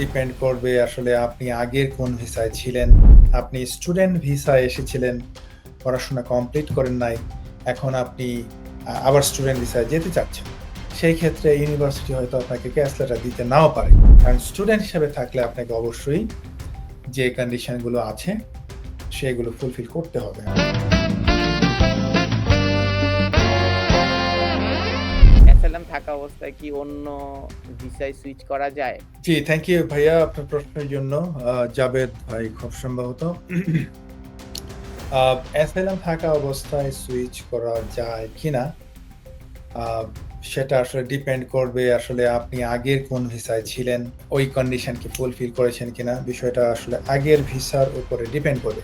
Depend করবে আসলে আপনি আগের কোন ভিসায় ছিলেন। আপনি স্টুডেন্ট ভিসায় এসেছিলেন, পড়াশোনা কমপ্লিট করেন নাই। এখন আপনি আবার স্টুডেন্ট ভিসায় যেতে চাচ্ছেন। সেই ক্ষেত্রে ইউনিভার্সিটি হয়তো আপনাকে ক্যাশ লেটার দিতে নাও পারে। কারণ স্টুডেন্ট হিসেবে থাকলে আপনাকে অবশ্যই যে কন্ডিশনগুলো আছে সেগুলো ফুলফিল করতে হবে। অবস্থায় কি অন্য ভিসায় সুইচ করা যায়? জি, থ্যাংক ইউ ভাইয়া আপনার প্রশ্নের জন্য। জাবেদ ভাই খুব সম্ভবত। অ্যাসাইলাম থাকা অবস্থায় সুইচ করা যায় কিনা? সেটা আসলে ডিপেন্ড করবে আসলে আপনি আগের কোন ভিসায় ছিলেন, ওই কন্ডিশন কি ফুলফিল করেছেন কিনা? বিষয়টা আসলে আগের ভিসার উপরে ডিপেন্ড করবে।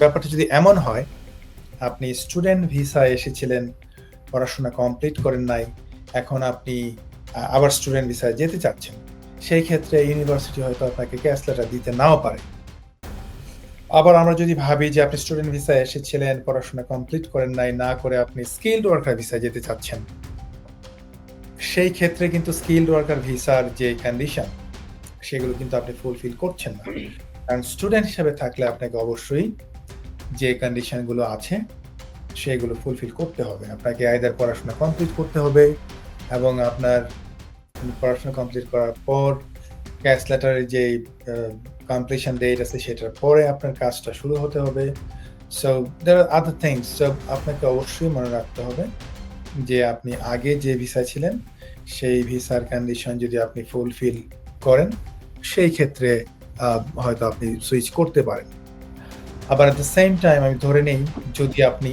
ব্যাপারটা যদি এমন হয়, আপনি স্টুডেন্ট ভিসায় এসেছিলেন, পড়াশোনা কমপ্লিট করেন নাই। এখন আপনি আবার স্টুডেন্ট ভিসায় যেতে চাচ্ছেন। সেই ক্ষেত্রে ইউনিভার্সিটি হয়তো আপনাকে ক্যাশ লেটার দিতে নাও পারে। আবার আমরা যদি ভাবি যে আপনি স্টুডেন্ট ভিসায় এসেছিলেন, পড়াশোনা কমপ্লিট করেন নাই, না করে আপনি স্কিলড ওয়ার্কার ভিসায় যেতে চাচ্ছেন। সেই ক্ষেত্রে কিন্তু স্কিলড ওয়ার্কার ভিসার যে কন্ডিশন সেগুলো কিন্তু আপনি ফুলফিল করছেন না। কারণ স্টুডেন্ট হিসেবে থাকলে আপনাকে অবশ্যই যে কন্ডিশনগুলো আছে সেগুলো ফুলফিল করতে হবে। আপনাকে আইদার পড়াশোনা কমপ্লিট করতে হবে এবং আপনার পড়াশোনা কমপ্লিট করার পর ক্যাশ লেটারের আ কমপ্লিশন ডেট আছে সেটার পরে আপনার কাজটা শুরু হতে হবে। So there are other things so আপনাকে অবশ্যই মনে রাখতে হবে যে আপনি আগে যে ভিসা ছিলেন, সেই ভিসার কন্ডিশন যদি আপনি ফুলফিল করেন, সেই ক্ষেত্রে হয়তো আপনি সুইচ করতে পারেন। আবার এট দ্য সেম টাইম আমি ধরে নেই, যদি আপনি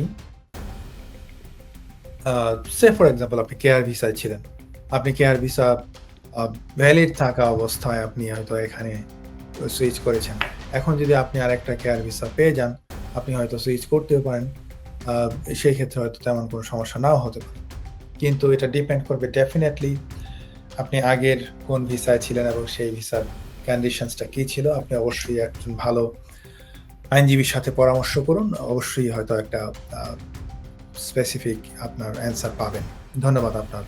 সে ফর এক্সাম্পল আপনি কেয়ার ভিসায় ছিলেন। আপনি কেয়ার ভিসা ভ্যালিড থাকা অবস্থায় আপনি হয়তো এখানে সুইচ করেছেন। এখন যদি আপনি আরেকটা কেয়ার ভিসা পেয়ে যান, আপনি হয়তো সুইচ করতেও পারেন। সেই ক্ষেত্রে হয়তো তেমন কোনো সমস্যা নাও হতে পারে। কিন্তু এটা ডিপেন্ড করবে ডেফিনেটলি আপনি আগের কোন ভিসায় ছিলেন এবং সেই ভিসার কন্ডিশনস কী ছিল। আপনি অবশ্যই একজন ভালো আইনজীবীর সাথে পরামর্শ করুন। অবশ্যই হয়তো একটা স্পেসিফিক আপনার অ্যান্সার পাবেন। ধন্যবাদ আপনার।